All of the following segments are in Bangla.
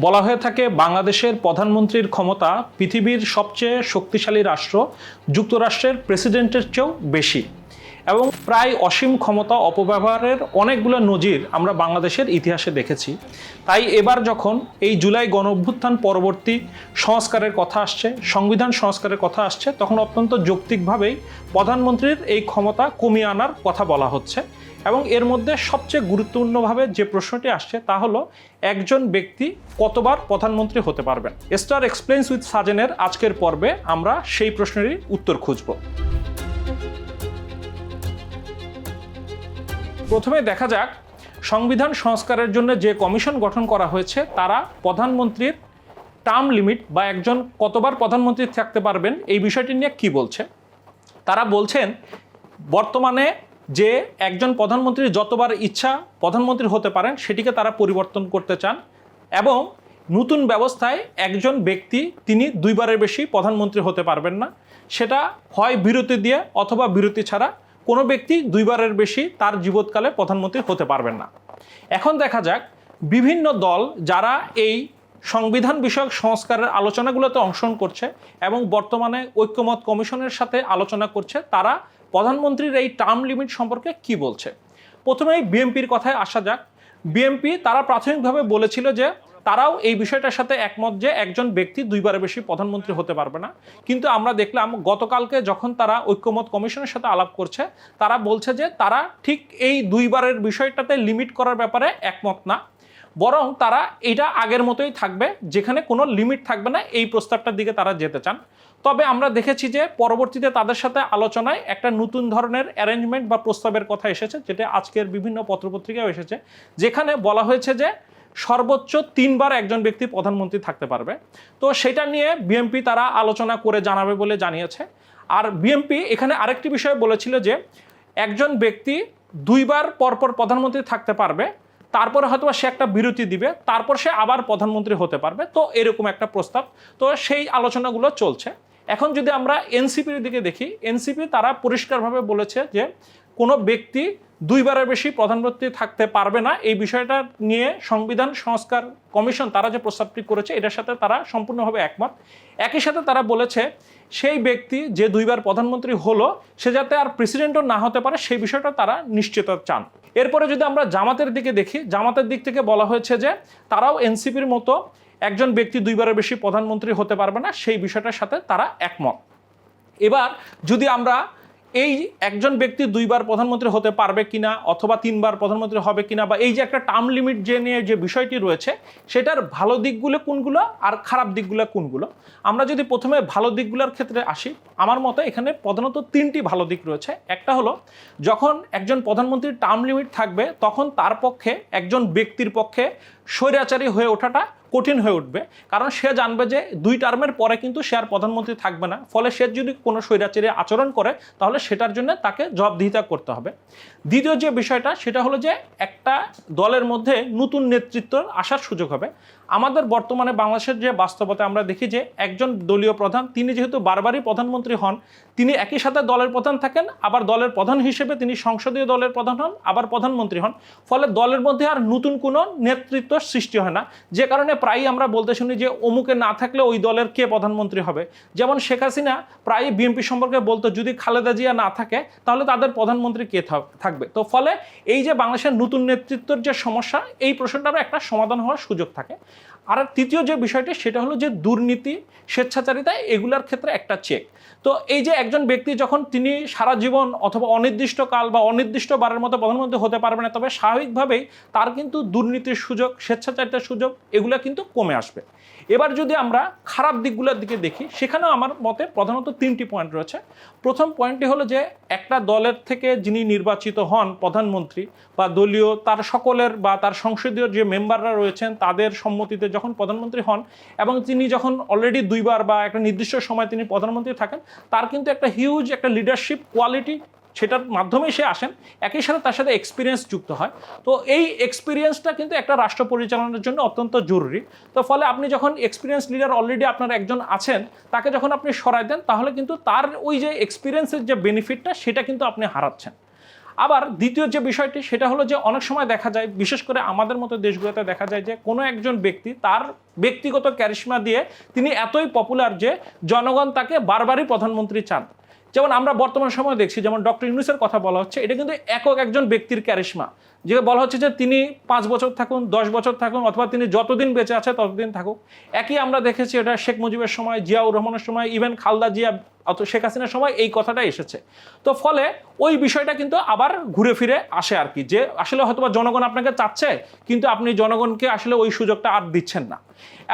বলা হয়ে থাকে বাংলাদেশের প্রধানমন্ত্রীর ক্ষমতা পৃথিবীর সবচেয়ে শক্তিশালী রাষ্ট্র যুক্তরাষ্ট্রের প্রেসিডেন্টের চেয়েও বেশি। এবং প্রায় অসীম ক্ষমতা অপব্যবহারের অনেকগুলো নজির আমরা বাংলাদেশের ইতিহাসে দেখেছি। তাই এবার যখন এই জুলাই গণ অভ্যুত্থান পরবর্তী সংস্কারের কথা আসছে, সংবিধান সংস্কারের কথা আসছে, তখন অত্যন্ত যৌক্তিকভাবেই প্রধানমন্ত্রীর এই ক্ষমতা কমিয়ে আনার কথা বলা হচ্ছে এবং এর মধ্যে সবচেয়ে গুরুত্বপূর্ণভাবে যে প্রশ্নটি আসছে তা হলো, একজন ব্যক্তি কতবার প্রধানমন্ত্রী হতে পারবেন? স্টার এক্সপ্লেন্স উইথ সাজেনের আজকের পর্বে আমরা সেই প্রশ্নেরই উত্তর খুঁজব। প্রথমে দেখা যাক সংবিধান সংস্কারের জন্য যে কমিশন গঠন করা হয়েছে, তারা প্রধানমন্ত্রীর টার্ম লিমিট বা একজন কতবার প্রধানমন্ত্রী থাকতে পারবেন এই বিষয়টি নিয়ে কি বলছে? তারা বলছেন, বর্তমানে যে একজন প্রধানমন্ত্রী যতবার ইচ্ছা প্রধানমন্ত্রী হতে পারেন, সেটিকে তারা পরিবর্তন করতে চান এবং নতুন ব্যবস্থায় একজন ব্যক্তি তিনি দুইবারের বেশি প্রধানমন্ত্রী হতে পারবেন না। সেটা হয় বিরতি দিয়ে অথবা বিরতি ছাড়া কোনো ব্যক্তি দুইবারের বেশি তার জীবৎকালে প্রধানমন্ত্রী হতে পারবেন না। এখন দেখা যাক বিভিন্ন দল যারা এই সংবিধান বিষয়ক সংস্কারের আলোচনাগুলোতে অংশগ্রহণ করছে এবং বর্তমানে ঐক্যমত কমিশনের সাথে আলোচনা করছে, তারা প্রধানমন্ত্রীর এই টার্ম লিমিট সম্পর্কে কি বলছে? প্রথমেই বিএনপির কথায় আসা যাক। বিএনপি তারা প্রাথমিকভাবে বলেছিল যে তারাও এই বিষয়টার সাথে একমত যে একজন ব্যক্তি দুইবারের বেশি প্রধানমন্ত্রী হতে পারবে না। কিন্তু আমরা দেখলাম গতকালকে যখন তারা ঐক্যমত কমিশনের সাথে আলাপ করছে, তারা বলছে যে তারা ঠিক এই দুইবারের বিষয়টাতে লিমিট করার ব্যাপারে একমত না। বরং তারা এটা আগের মতোই থাকবে, যেখানে কোনো লিমিট থাকবে না, এই প্রস্তাবটার দিকে তারা যেতে চান। তবে আমরা দেখেছি যে পরবর্তীতে তাদের সাথে আলোচনায় একটা নতুন ধরনের অ্যারেঞ্জমেন্ট বা প্রস্তাবের কথা এসেছে, যেটা আজকের বিভিন্ন পত্রপত্রিকাও এসেছে। যেখানে বলা হয়েছে যে সর্বোচ্চ তিনবার একজন ব্যক্তি প্রধানমন্ত্রী থাকতে পারবে। তো সেটা নিয়ে বিএনপি তারা আলোচনা করে জানাবে বলে জানিয়েছে। আর বিএনপি এখানে আরেকটি বিষয় বলেছিল যে, একজন ব্যক্তি দুইবার পরপর প্রধানমন্ত্রী থাকতে পারবে, তারপরে হয়তো সে একটা বিরতি দিবে, তারপর সে আবার প্রধানমন্ত্রী হতে পারবে। তো এরকম একটা প্রস্তাব। তো সেই আলোচনাগুলো চলছে। এখন যদি আমরা এনসিপির দিকে দেখি, এনসিপি তারা পরিষ্কারভাবে বলেছে যে, কোনো ব্যক্তি দুইবারের বেশি প্রধানমন্ত্রী থাকতে পারবে না। এই বিষয়টা নিয়ে সংবিধান সংস্কার কমিশন তারা যে প্রস্তাবটি করেছে, এটার সাথে তারা সম্পূর্ণভাবে একমত। একই সাথে তারা বলেছে, সেই ব্যক্তি যে দুইবার প্রধানমন্ত্রী হলো, সে যাতে আর প্রেসিডেন্টও না হতে পারে, সেই বিষয়টা তারা নিশ্চিত চান। এরপরে যদি আমরা জামাতের দিকে দেখি, জামাতের দিক থেকে বলা হয়েছে যে, তারাও এনসিপির মতো একজন ব্যক্তি দুইবারের বেশি প্রধানমন্ত্রী হতে পারবে না, সেই বিষয়টার সাথে তারা একমত। এবার যদি আমরা এই একজন ব্যক্তি দুইবার প্রধানমন্ত্রী হতে পারবে কিনা অথবা তিনবার প্রধানমন্ত্রী হবে কিনা বা এই যে একটা টার্ম লিমিট যে নিয়ে যে বিষয়টি রয়েছে, সেটার ভালো দিকগুলো কোনগুলো আর খারাপ দিকগুলো কোনগুলো? আমরা যদি প্রথমে ভালো দিকগুলোর ক্ষেত্রে আসি, আমার মতে এখানে প্রধানত তিনটি ভালো দিক রয়েছে। একটা হলো, যখন একজন প্রধানমন্ত্রীর টার্ম লিমিট থাকবে, তখন তার পক্ষে একজন ব্যক্তির পক্ষে স্বৈরাচারী হয়ে ওঠাটা কঠিন হয়ে উঠবে। কারণ সে জানবে যে দুই টার্মের পরে কিন্তু সে আর প্রধানমন্ত্রী থাকবে না। ফলে সে যদি কোনো স্বৈরাচারী আচরণ করে, তাহলে সেটার জন্য তাকে জবাবদিহিতা করতে হবে। দ্বিতীয় যে বিষয়টা, সেটা হলো যে একটা দলের মধ্যে নতুন নেতৃত্ব আসার সুযোগ হবে। আমাদের বর্তমানে বাংলাদেশের যে বাস্তবতা, আমরা দেখি যে একজন দলীয় প্রধান, তিনি যেহেতু বারবারই প্রধানমন্ত্রী হন, তিনি একই সাথে দলের প্রধান থাকেন, আবার দলের প্রধান হিসেবে তিনি সংসদীয় দলের প্রধান হন, আবার প্রধানমন্ত্রী হন। ফলে দলের মধ্যে আর নতুন কোনো নেতৃত্ব সৃষ্টি হয় না। যে কারণে প্রায়ই আমরা বলতে শুনি যে অমুকে না থাকলে ওই দলের কে প্রধানমন্ত্রী হবে? যেমন শেখ হাসিনা প্রায়ই বিএনপি সম্পর্কে বলতো, যদি খালেদা জিয়া না থাকে, তাহলে তাদের প্রধানমন্ত্রী কে থাক- থাকবে? তো ফলে এই যে বাংলাদেশের নতুন নেতৃত্বের যে সমস্যা, এই প্রশ্নটারও একটা সমাধান হওয়ার সুযোগ থাকে। আর তৃতীয় যে বিষয়টি, সেটা হলো যে দুর্নীতি, স্বেচ্ছাচারিতা, এগুলার ক্ষেত্রে একটা চেক তো এই যে একজন ব্যক্তি যখন তিনি সারা জীবন অথবা অনির্দিষ্টকাল বা অনির্দিষ্ট বারের মতো প্রধানমন্ত্রী হতে পারবে না, তবে স্বাভাবিকভাবেই তার কিন্তু দুর্নীতির সুযোগ, স্বেচ্ছাচারিতার সুযোগ, এগুলো কিন্তু কমে আসবে। এবার যদি আমরা খারাপ দিকগুলোর দিকে দেখি, সেখানেও আমার মতে প্রধানত তিনটি পয়েন্ট রয়েছে। প্রথম পয়েন্টটি হলো যে, একটা দলের থেকে যিনি নির্বাচিত হন প্রধানমন্ত্রী বা দলীয় তার সকলের বা তার সংসদীয় যে মেম্বাররা রয়েছেন, তাদের সম্মতিতে যখন প্রধানমন্ত্রী হন এবং তিনি যখন অলরেডি দুইবার বা একটা নির্দিষ্ট সময় তিনি প্রধানমন্ত্রী থাকেন, তার কিন্তু একটা হিউজ একটা লিডারশিপ কোয়ালিটি সেটার মাধ্যমে সে আসেন। একই সাথে তার সাথে এক্সপিরিয়েন্স যুক্ত হয়। তো এই এক্সপিরিয়েন্সটা কিন্তু একটা রাষ্ট্র পরিচালনার জন্য অত্যন্ত জরুরি। তো ফলে আপনি যখন এক্সপিরিয়েন্স লিডার অলরেডি আপনার একজন আছেন, তাকে যখন আপনি সরাই দেন, তাহলে কিন্তু তার ওই যে এক্সপিরিয়েন্সের যে বেনিফিটটা সেটা কিন্তু আপনি হারাচ্ছেন। আবার দ্বিতীয় যে বিষয়টি, সেটা হলো যে অনেক সময় দেখা যায়, বিশেষ করে আমাদের মতো দেশগুলোতে দেখা যায় যে কোনো একজন ব্যক্তি তার ব্যক্তিগত ক্যারিশমা দিয়ে তিনি এতই পপুলার যে জনগণ তাকে বারবারই প্রধানমন্ত্রী চান। যেমন আমরা বর্তমান সময় দেখছি, যেমন ডক্টর ইউনুসের কথা বলা হচ্ছে, এটা কিন্তু একক একজন ব্যক্তির ক্যারিশমা যে বলা হচ্ছে যে তিনি পাঁচ বছর থাকুন, দশ বছর থাকুন, অথবা তিনি যতদিন বেঁচে আছে ততদিন থাকুক। একই আমরা দেখেছি এটা শেখ মুজিবের সময়, জিয়াউর রহমানের সময় ইভেন খালদা জিয়া, অত শেখ হাসিনার সময় এই কথাটা এসেছে। তো ফলে ওই বিষয়টা কিন্তু আবার ঘুরে ফিরে আসে আর কি, যে আসলে হয়তোবা জনগণ আপনাকে চাচ্ছে, কিন্তু আপনি জনগণকে আসলে ওই সুযোগটা আর দিচ্ছেন না।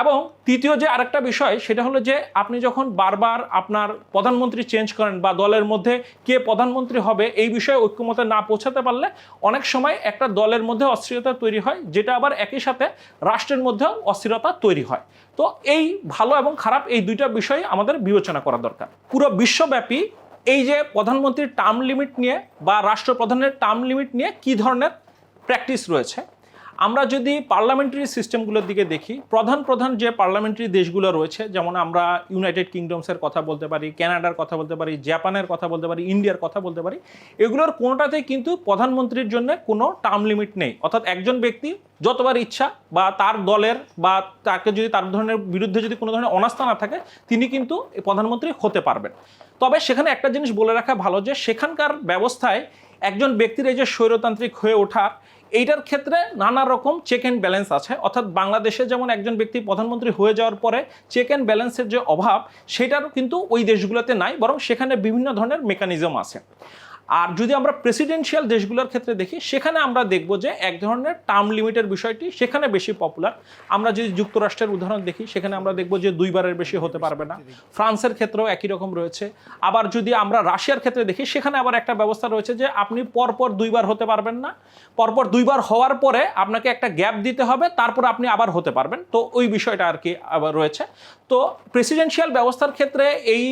এবং তৃতীয় যে আরেকটা বিষয়, সেটা হলো যে আপনি যখন বারবার আপনার প্রধানমন্ত্রী চেঞ্জ করেন বা দলের মধ্যে কে প্রধানমন্ত্রী হবে, এই বিষয়ে ঐক্যমতে না পৌঁছাতে পারলে অনেক সময় একটা দলের মধ্যে অস্থিরতা তৈরি হয়, যেটা আবার একই সাথে রাষ্ট্রের মধ্যেও অস্থিরতা তৈরি হয়। তো এই ভালো এবং খারাপ এই দুইটা বিষয় আমাদের বিবেচনা করা দরকার। পুরো বিশ্বব্যাপী এই যে প্রধানমন্ত্রীর টার্ম লিমিট নিয়ে বা রাষ্ট্রপ্রধানের টার্ম লিমিট নিয়ে কি ধরনের প্র্যাকটিস রয়েছে? আমরা যদি পার্লামেন্টারি সিস্টেমগুলোর দিকে দেখি, প্রধান প্রধান যে পার্লামেন্টারি দেশগুলো রয়েছে, যেমন আমরা ইউনাইটেড কিংডমসের কথা বলতে পারি কানাডার কথা বলতে পারি জাপানের কথা বলতে পারি ইন্ডিয়ার কথা বলতে পারি, এগুলোর কোনোটাতেই কিন্তু প্রধানমন্ত্রীর জন্য কোনো টার্ম লিমিট নেই। অর্থাৎ একজন ব্যক্তি যতবার ইচ্ছা বা তার দলের বা তাকে যদি তার ধরনের বিরুদ্ধে যদি কোনো ধরনের অনাস্থা না থাকে, তিনি কিন্তু প্রধানমন্ত্রী হতে পারবেন। তবে সেখানে একটা জিনিস বলে রাখা ভালো যে, সেখানকার ব্যবস্থায় একজন ব্যক্তির এই যে স্বৈরতান্ত্রিক হয়ে ওঠার এইটার ক্ষেত্রে নানা রকম চেক অ্যান্ড ব্যালেন্স আছে। অর্থাৎ বাংলাদেশে যেমন একজন ব্যক্তি প্রধানমন্ত্রী হয়ে যাওয়ার পরে চেক অ্যান্ড ব্যালেন্সের যে অভাব, সেটারও কিন্তু ওই দেশগুলোতে নাই, বরং সেখানে বিভিন্ন ধরনের মেকানিজম আছে। আর যদি আমরা প্রেসিডেন্সিয়াল দেশগুলোর ক্ষেত্রে দেখি, সেখানে আমরা দেখব যে এক ধরনের টার্ম লিমিটের বিষয়টি সেখানে বেশি পপুলার আমরা যদি যুক্তরাষ্ট্রের উদাহরণ দেখি, সেখানে আমরা দেখব যে দুইবারের বেশি হতে পারবে না। ফ্রান্সের ক্ষেত্রেও একই রকম রয়েছে। আবার যদি আমরা রাশিয়ার ক্ষেত্রে দেখি, সেখানে আবার একটা ব্যবস্থা রয়েছে যে আপনি পরপর দুইবার হতে পারবেন না। পরপর দুইবার হওয়ার পরে আপনাকে একটা গ্যাপ দিতে হবে, তারপর আপনি আবার হতে পারবেন। তো ওই বিষয়টা আর কি আবার রয়েছে। তো প্রেসিডেন্সিয়াল ব্যবস্থার ক্ষেত্রে এই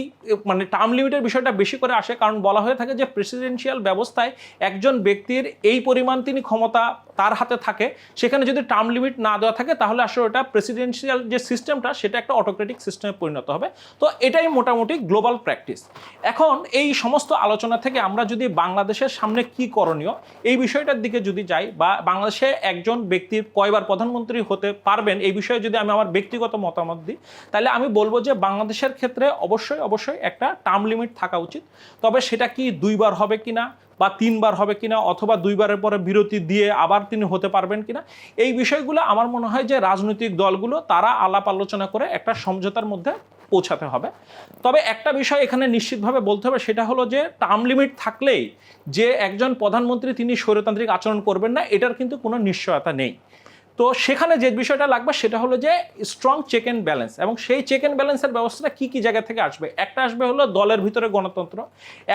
মানে টার্ম লিমিটের বিষয়টা বেশি করে আসে, কারণ বলা হয়ে থাকে যে প্রেসিডেন্সিয়াল ব্যবস্থায় একজন ব্যক্তির এই পরিমাণ তিনি ক্ষমতা তার হাতে থাকে, সেখানে যদি টার্ম লিমিট না দেওয়া থাকে, তাহলে আসলে ওটা প্রেসিডেন্সিয়াল যে সিস্টেমটা সেটা একটা অটোক্রেটিক সিস্টেমে পরিণত হবে। তো এটাই মোটামুটি গ্লোবাল প্র্যাকটিস এখন এই সমস্ত আলোচনা থেকে আমরা যদি বাংলাদেশের সামনে কি করণীয়, এই বিষয়টার দিকে যদি যাই বা বাংলাদেশে একজন ব্যক্তির কয়বার প্রধানমন্ত্রী হতে পারবেন, এই বিষয়ে যদি আমি আমার ব্যক্তিগত মতামত দিই, তাহলে আমি বলব যে বাংলাদেশের ক্ষেত্রে অবশ্যই অবশ্যই একটা টার্ম লিমিট থাকা উচিত। তবে সেটা কি দুইবার হবে কিনা বা তিনবার হবে কিনা অথবা দুইবারের পরে বিরতি দিয়ে আবার তিনি হতে পারবেন কিনা, এই বিষয়গুলো আমার মনে হয় যে রাজনৈতিক দলগুলো তারা আলাপ আলোচনা করে একটা সমঝোতার মধ্যে পৌঁছাতে হবে। তবে একটা বিষয় এখানে নিশ্চিতভাবে বলতে হবে, সেটা হলো যে টার্ম লিমিট থাকলেই যে একজন প্রধানমন্ত্রী তিনি স্বৈরতান্ত্রিক আচরণ করবেন না, এটার কিন্তু কোনো নিশ্চয়তা নেই। তো সেখানে যে বিষয়টা লাগবে সেটা হলো যে স্ট্রং চেক অ্যান্ড ব্যালেন্স এবং সেই চেক অ্যান্ড ব্যালেন্সের ব্যবস্থাটা কী কী জায়গা থেকে আসবে? একটা আসবে হলো দলের ভিতরে গণতন্ত্র,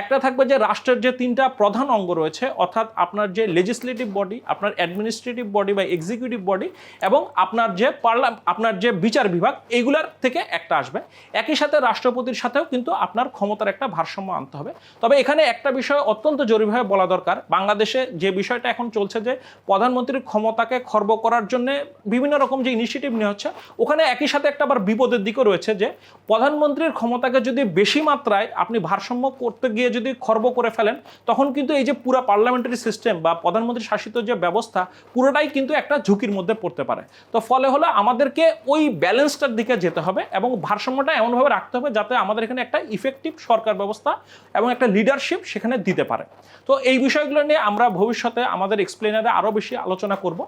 একটা থাকবে যে রাষ্ট্রের যে তিনটা প্রধান অঙ্গ রয়েছে, অর্থাৎ আপনার যে লেজিসলেটিভ বডি আপনার অ্যাডমিনিস্ট্রেটিভ বডি বা এক্সিকিউটিভ বডি এবং আপনার যে পার্লা আপনার যে বিচার বিভাগ, এইগুলার থেকে একটা আসবে। একই সাথে রাষ্ট্রপতির সাথেও কিন্তু আপনার ক্ষমতার একটা ভারসাম্য আনতে হবে। তবে এখানে একটা বিষয় অত্যন্ত জরুরিভাবে বলা দরকার। বাংলাদেশে যে বিষয়টা এখন চলছে যে প্রধানমন্ত্রীর ক্ষমতাকে খর্ব করার জন্য বিভিন্ন রকম যে ইনিশিয়েটিভ নেওয়া হচ্ছে, ওখানে একই সাথে একটা আবার বিপদের দিকও রয়েছে যে, প্রধানমন্ত্রীর ক্ষমতাকে যদি বেশি মাত্রায় আপনি ভারসাম্য করতে গিয়ে যদি খর্ব করে ফেলেন, তখন কিন্তু এই যে পুরো পার্লামেন্টারি সিস্টেম বা প্রধানমন্ত্রী শাসিত যে ব্যবস্থা, পুরোটাই কিন্তু একটা ঝুঁকির মধ্যে পড়তে পারে। তো ফলে হলো আমাদেরকে ওই ব্যালেন্সটার দিকে যেতে হবে এবং ভারসাম্যটা এমনভাবে রাখতে হবে যাতে আমাদের এখানে একটা ইফেক্টিভ সরকার ব্যবস্থা এবং একটা লিডারশিপ সেখানে দিতে পারে। তো এই বিষয়গুলো নিয়ে আমরা ভবিষ্যতে আমাদের এক্সপ্লেনারে আরও বেশি আলোচনা করব।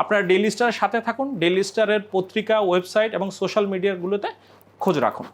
আপনারা ডেলি স্টারের সাথে থাকুন ডেলি স্টারের পত্রিকা ওয়েবসাইট এবং সোশ্যাল মিডিয়াগুলোতে খোঁজ রাখুন।